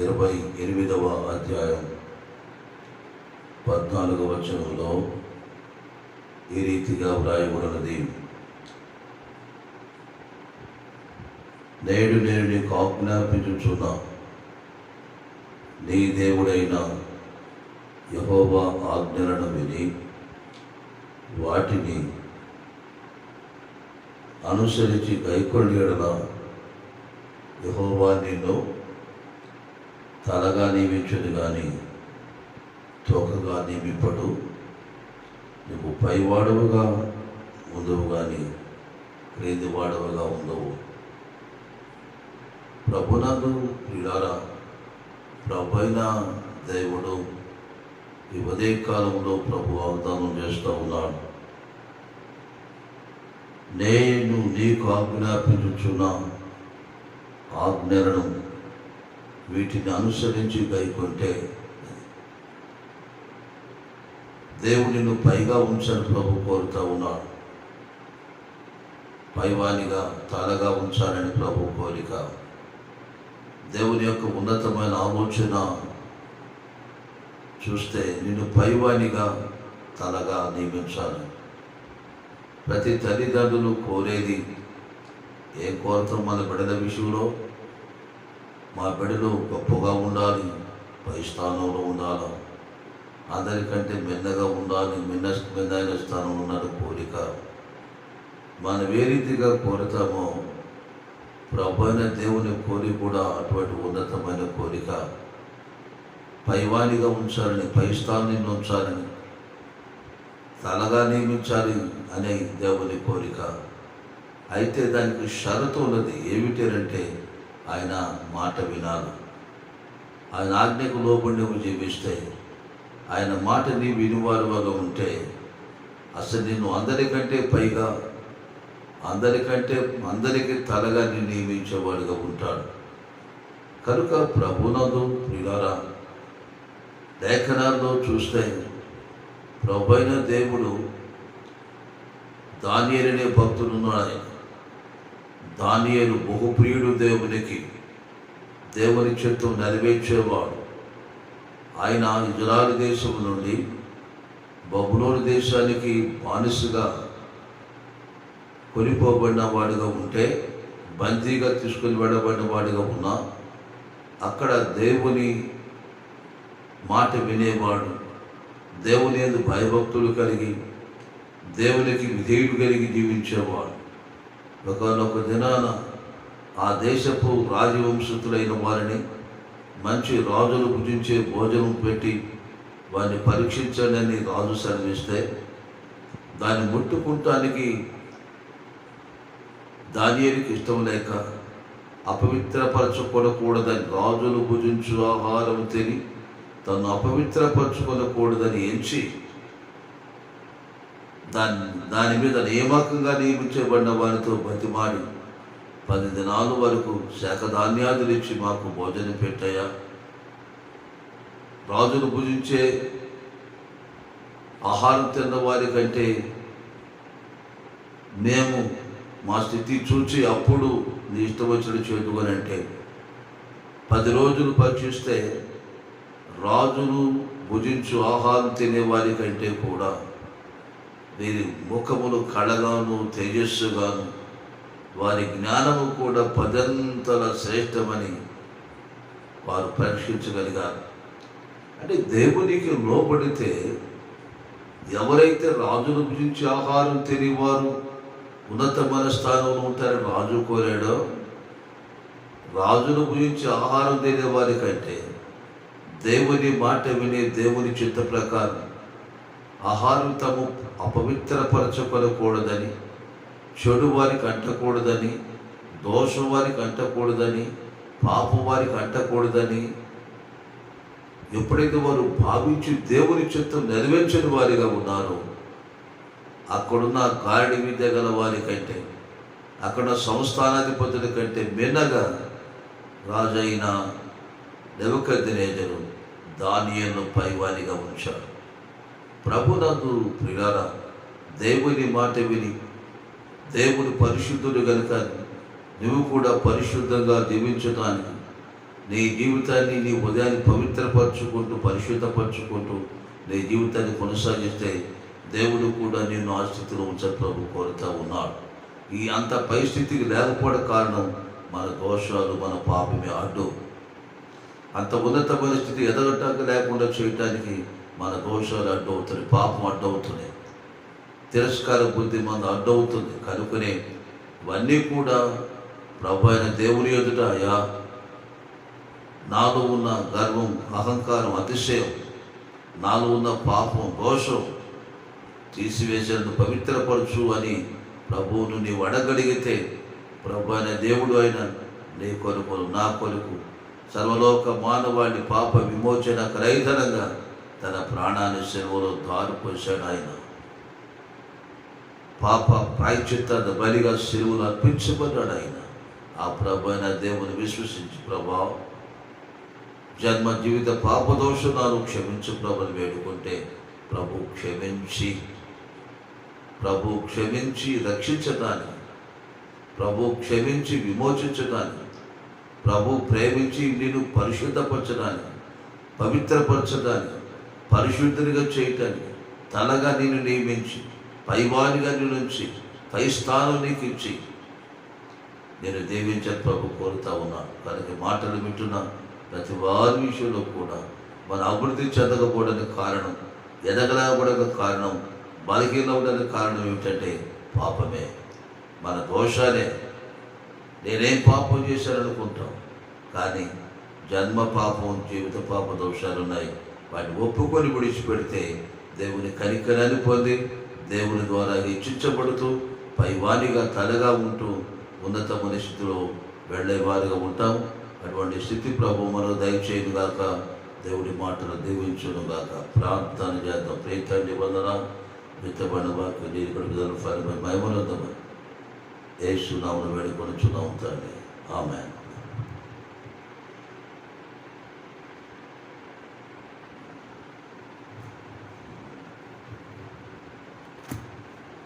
ఇరవై ఎనిమిదవ అధ్యాయం పద్నాలుగవ వచనంలో ఈ రీతిగా వ్రాయబడినది. నేడు నేను నీకు ఆజ్ఞాపించుచున్నా నీ దేవుడైన యహోవా ఆజ్ఞలను విని వాటిని అనుసరించి గైకొండి యహోవా నిన్ను తలగా నియమించుడు కానీ తోకగా నియమింపడు. నువ్వు పైవాడవుగా ఉండవు కానీ క్రింది వాడవుగా ఉండవు ప్రభునందు ప్రియులారా ప్రభైన దేవుడు ఈ కాలంలో ప్రభు వాగ్దానం చేస్తూ ఉన్నాడు. నేను నీకు ఆజ్ఞాపించుచున్న ఆజ్ఞలను వీటిని అనుసరించి గైకొంటే దేవుడు నిన్ను పైగా ఉంచాలని ప్రభు కోరుతా ఉన్నాడు. పైవానిగా తలగా ఉంచాలని ప్రభు కోరిక. దేవుని యొక్క ఉన్నతమైన ఆలోచన చూస్తే నిన్ను పైవానిగా తలగా నియమించాలి. ప్రతి తల్లిదండ్రులు కోరేది ఏం కోరుతాం మన బిడ్డల విషయంలో మా బిడ్డలు గొప్పగా ఉండాలి పై స్థానంలో ఉండాలి? అందరికంటే మిన్నగా ఉండాలి మిన్న మిన్నైన స్థానం ఉండాలి కోరిక. మనం ఏ రీతిగా కోరుతామో ప్రభైన దేవుని కోరి కూడా అటువంటి ఉన్నతమైన కోరిక. పైవానిగా ఉంచాలని పై స్థానాన్ని ఉంచాలని తలగా నియమించాలి అనే దేవుని కోరిక. అయితే దానికి షరతు ఉన్నది ఏమిటంటే ఆయన మాట వినాలి. ఆయన ఆజ్ఞకు లోబడి నువ్వు జీవిస్తే ఆయన మాట నీ వినివారుగా ఉంటే అసలు నిన్ను అందరికంటే పైగా అందరికంటే అందరికీ తలగా నిన్ను నియమించేవాడుగా ఉంటాడు. కనుక ప్రభునందు ప్రియులారా లేఖనాల్లో చూస్తే ప్రభైన దేవుడు దానియలనే భక్తులున్నాడు దానియలు బహుప్రియుడు దేవునికి. దేవుని చిత్తం నెరవేర్చేవాడు. ఆయన ఇజ్రాయల్ దేశం నుండి బబులోని దేశానికి బానిసగా కొనిపోబడిన వాడిగా ఉంటే బందీగా తీసుకొని వెళ్ళబడిన వాడిగా ఉన్నా అక్కడ దేవుని మాట వినేవాడు. దేవుని భయభక్తులు కలిగి దేవునికి విధేయుడు కలిగి జీవించేవాడు. ఒకనొక దినాన ఆ దేశపు రాజవంశతులైన వారిని మంచి రాజులు భుజించే భోజనం పెట్టి వారిని పరీక్షించండి రాజు సెలవిస్తే దాన్ని ముట్టుకుంటానికి దానియనికి ఇష్టం లేక అపవిత్రపరచుకొనకూడదని రాజులు భుజించు ఆహారం తిని తను అపవిత్రపరచుకొనకూడదని ఎంచి దాని దాని మీద నియమకంగా నియమించబడిన వారితో బతిమాడి పది దినాల వరకు శాఖధాన్యాదులు ఇచ్చి మాకు భోజనం పెట్టాయా రాజును భుజించే ఆహారం తిన్న వారి కంటే మేము మా స్థితి చూచి అప్పుడు నీ ఇష్టం వచ్చిన చేతుకొని అంటే పది రోజులు పరీక్షిస్తే రాజును భుజించు ఆహారం తినే వారి కంటే కూడా వీరి ముఖములు కళగాను తేజస్సుగాను వారి జ్ఞానము కూడా పదంతల శ్రేష్టమని వారు పరీక్షించగలిగారు. అంటే దేవునికి లోపడితే ఎవరైతే రాజును గురించి ఆహారం తినేవారు ఉన్నతమైన స్థానంలో ఉంటారని రాజు కోరాడో రాజును గురించి ఆహారం తినే వారి కంటే దేవుని మాట వినే దేవుని చిత్త ప్రకారం ఆహారం తాము అపవిత్రపరచకూడదని చెడు వారికి అంటకూడదని దోషం వారికి అంటకూడదని పాపం వారికి అంటకూడదని ఎప్పుడైతే వారు భావించి దేవుని చిత్తం నెరవేర్చని వారిగా ఉన్నారో అక్కడున్న గారడి విద్య గల వారి కంటే అక్కడ సంస్థానాధిపతుల కంటే మిన్నగా రాజైన నెవకద్దినేజను దానియను పైవానిగా ఉంచాడు. ప్రభునందు ప్రియారా దేవుని మాట విని దేవుడు పరిశుద్ధుడు గనుక నువ్వు కూడా పరిశుద్ధంగా జీవించడానికి నీ జీవితాన్ని నీ ఉదయాన్ని పవిత్రపరచుకుంటూ పరిశుద్ధపరచుకుంటూ నీ జీవితాన్ని కొనసాగిస్తే దేవుడు కూడా నిన్ను ఆ స్థితిలో ఉంచ ప్రభు కోరుతా ఉన్నాడు. ఈ అంత పరిస్థితికి లేకపోవడం కారణం మన దోషాలు మన పాపమే. అడ్డు అంత ఉన్నతమైన స్థితి ఎదగటానికి లేకుండా చేయటానికి మన దోషాలు అడ్డవుతున్నాయి పాపం అడ్డవుతున్నాయి. తిరస్కార బుద్ధి మన అడ్డవుతుంది. కనుకనే ఇవన్నీ కూడా ప్రభు అయిన దేవుని ఎదుట అయా నాలో ఉన్న గర్వం అహంకారం అతిశయం నాలో ఉన్న పాపం దోషం తీసివేసేందు పవిత్రపరచు అని ప్రభువును నీవు అడగలిగితే ప్రభు అయిన దేవుడు అయిన నీ కొరకు నా కొరకు సర్వలోక మానవాళి పాప విమోచన క్రైధనంగా తన ప్రాణాన్ని సెలవులో దారిపోసాడు ఆయన. పాప ప్రాయచిత్త బలిగా సిలువలు అర్పించబడ్డాడు ఆయన. ఆ ప్రభు అయిన దేవుని విశ్వసించి ప్రభావం జన్మ జీవిత పాపదోషణాలు క్షమించు ప్రభుని వేడుకుంటే ప్రభు క్షమించి ప్రభు క్షమించి రక్షించటాన్ని ప్రభు క్షమించి విమోచించటాన్ని ప్రభు ప్రేమించి నిన్ను పరిశుద్ధపరచడానికి పవిత్రపరచడానికి పరిశుద్ధునిగా చేయటానికి తలగా నేను నియమించి పైవానిగా నిన్ను ఉంచి పై స్థానం నీకు ఇచ్చి. నేను దీవించే ప్రభు కోరుతా ఉన్నాను. కనుక మాటలు వింటున్నా ప్రతి వారి విషయంలో కూడా మన అభివృద్ధి చెందకపోవడానికి కారణం ఎదగలేకపోవడానికి కారణం బలహీనవడానికి కారణం ఏమిటంటే పాపమే. మన దోషాలే. నేనేం పాపం చేశాననుకుంటాం. కానీ జన్మ పాపం జీవిత పాప దోషాలు ఉన్నాయి వాటిని ఒప్పుకొని విడిచిపెడితే దేవుని కనికరాన్ని పొంది దేవుని ద్వారా హెచ్చించబడుతూ పైవానిగా తలగా ఉంటూ ఉన్నతమైన స్థితిలో వెళ్ళేవారుగా ఉంటాం. అటువంటి స్థితి ప్రభు మనం దయచేయను గాక. దేవుడి మాటలు దీవించను గాక. ప్రార్థన చేద్దాం. ప్రేత నిబంధన విత్తబడిన వాక్యం నీరు ఫలమై ఫలిమై ఏ ఏసునామను వేడుకొని చున్నాం తండ్రి. ఆమెన్.